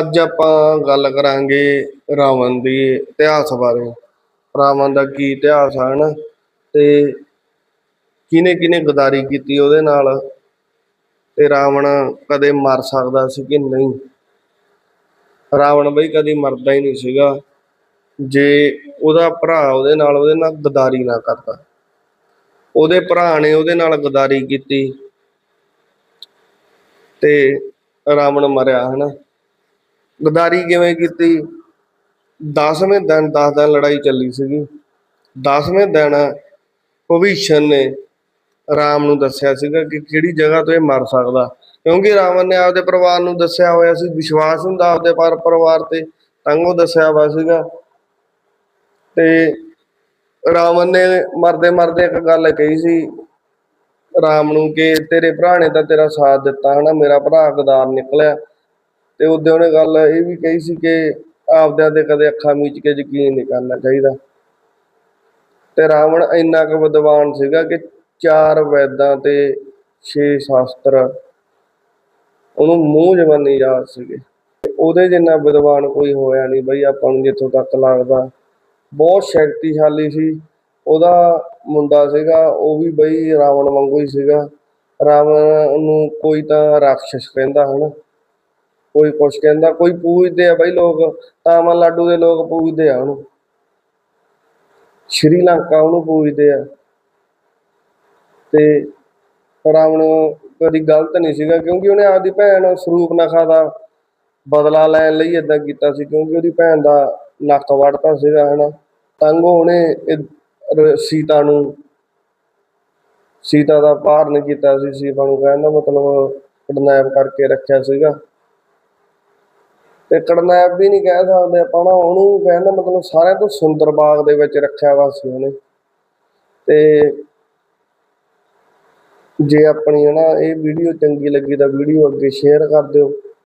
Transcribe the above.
ਅੱਜ ਆਪਾਂ ਗੱਲ ਕਰਾਂਗੇ ਰਾਵਣ ਦੀ ਇਤਿਹਾਸ ਬਾਰੇ। ਰਾਵਣ ਦਾ ਕੀ ਇਤਿਹਾਸ ਹੈ ਨਾ ਤੇ ਕਿਹਨੇ ਕਿਹਨੇ ਗਦਾਰੀ ਕੀਤੀ ਉਹਦੇ ਨਾਲ? ਤੇ ਰਾਵਣ ਕਦੇ ਮਰ ਸਕਦਾ ਸੀ ਕਿ ਨਹੀਂ? ਰਾਵਣ ਬਈ ਕਦੀ ਮਰਦਾ ਹੀ ਨਹੀਂ ਸੀਗਾ। ਜੇ ਉਹਦਾ ਭਰਾ ਉਹਦੇ ਨਾਲ ਉਹਦੇ ਨਾਲ ਗਦਾਰੀ ਨਾ ਕਰਦਾ। ਉਹਦੇ ਭਰਾ ਨੇ ਉਹਦੇ ਨਾਲ ਗਦਾਰੀ ਕੀਤੀ। ਤੇ ਰਾਵਣ ਮਰਿਆ, ਹਨਾ? ਗਦਾਰੀ ਕਿਵੇਂ ਕੀਤੀ? 10ਵੇਂ ਦਿਨ 10 ਦਿਨ ਲੜਾਈ ਚੱਲੀ ਸੀਗੀ। 10ਵੇਂ ਦਿਨ ਭਵਿਸ਼ਣ ਨੇ ਰਾਮ ਨੂੰ ਦੱਸਿਆ ਸੀਗਾ ਕਿ ਕਿਹੜੀ ਜਗ੍ਹਾ ਤੋਂ ਇਹ ਮਰ ਸਕਦਾ। ਕਿਉਂਕਿ ਰਾਵਣ ਨੇ ਆਪਦੇ ਪਰਿਵਾਰ ਨੂੰ ਦੱਸਿਆ ਹੋਇਆ ਸੀ, ਵਿਸ਼ਵਾਸ ਹੁੰਦਾ ਆਪਦੇ ਪਰ ਪਰਿਵਾਰ ਤੇ ਤਾਂ ਦੱਸਿਆ ਹੋਇਆ ਸੀਗਾ। ਤੇ ਰਾਵਣ ਨੇ ਮਰਦੇ ਮਰਦੇ ਇੱਕ ਗੱਲ ਕਹੀ ਸੀ, ਰਾਮ ਨੂੰ ਕਿ ਤੇਰੇ ਭਰਾ ਨੇ ਤਾਂ ਤੇਰਾ ਸਾਥ ਦਿੱਤਾ ਹਨਾ, ਮੇਰਾ ਭਰਾ ਗਦਾਰ ਨਿਕਲਿਆ। ਤੇ ਉਹਦੇ ਉਹਨੇ ਗੱਲ ਇਹ ਵੀ ਕਹੀ ਸੀ ਕਿ ਆਪਦਿਆਂ ਤੇ ਕਦੇ ਅੱਖਾਂ ਮੀਚ ਕੇ ਯਕੀਨ ਨਹੀਂ ਕਰਨਾ ਚਾਹੀਦਾ। ਤੇ ਰਾਵਣ ਇੰਨਾ ਕੁ ਵਿਦਵਾਨ ਸੀਗਾ ਕਿ ਚਾਰ ਵੈਦਾਂ ਤੇ ਛੇ ਸ਼ਾਸਤਰ ਉਹਨੂੰ ਮੂੰਹ ਜ਼ਬਾਨੀ ਯਾਦ ਸੀਗੇ। ਤੇ ਉਹਦੇ ਜਿੰਨਾ ਵਿਦਵਾਨ ਕੋਈ ਹੋਇਆ ਨਹੀਂ ਬਈ, ਆਪਾਂ ਨੂੰ ਜਿੱਥੋਂ ਤੱਕ ਲੱਗਦਾ। ਬਹੁਤ ਸ਼ਕਤੀਸ਼ਾਲੀ ਸੀ। ਉਹਦਾ ਮੁੰਡਾ ਸੀਗਾ, ਉਹ ਵੀ ਬਈ ਰਾਵਣ ਵਾਂਗੂ ਹੀ ਸੀਗਾ। ਰਾਵਣ ਨੂੰ ਕੋਈ ਤਾਂ ਰਾਖਸ਼ ਕਹਿੰਦਾ ਹਨਾ। ਕੋਈ ਕੁਛ ਕਹਿੰਦਾ, ਕੋਈ ਪੂਜਦੇ ਆ ਬਈ ਲੋਕ ਤਾਮਾ ਲਾਡੂ ਦੇ ਲੋਕ ਪੂਜਦੇ ਆ ਉਹਨੂੰ। ਸ਼੍ਰੀਲੰਕਾ ਉਹਨੂੰ ਪੂਜਦੇ ਆ। ਤੇ ਰਾਵਣ ਕਦੀ ਗਲਤ ਨਹੀਂ ਸੀਗਾ, ਕਿਉਂਕਿ ਉਹਨੇ ਆਪਦੀ ਭੈਣ ਸਰੂਪਨਖਾ ਦਾ ਬਦਲਾ ਲੈਣ ਲਈ ਇਦਾਂ ਕੀਤਾ ਸੀ, ਕਿਉਂਕਿ ਉਹਦੀ ਭੈਣ ਦਾ ਨੱਕ ਵੜਤਾ ਸੀਗਾ, ਹਨਾ। ਤੰਗ ਉਹਨੇ ਸੀਤਾ ਨੂੰ, ਸੀਤਾ ਦਾ ਪਾਰਨ ਕੀਤਾ ਸੀ, ਸੀਤਾ ਨੂੰ ਕਹਿੰਦਾ ਮਤਲਬ ਕਿਡਨੈਪ ਕਰਕੇ ਰੱਖਿਆ ਸੀਗਾ। ਤੇ ਕਿਡਨੈਪ ਵੀ ਨਹੀਂ ਕਹਿ ਸਕਦੇ ਆਪਾਂ ਨਾ, ਉਹਨੂੰ ਕਹਿੰਦਾ ਮਤਲਬ ਸਾਰਿਆਂ ਤੋਂ ਸੁੰਦਰ ਬਾਗ ਦੇ ਵਿੱਚ ਰੱਖਿਆ ਵਾ ਸੀ ਉਹਨੇ। ਤੇ ਜੇ ਆਪਣੀ ਹਨਾ, ਇਹ ਵੀਡੀਓ ਚੰਗੀ ਲੱਗੀ ਤਾਂ ਵੀਡੀਓ ਅੱਗੇ ਸ਼ੇਅਰ ਕਰ ਦਿਓ।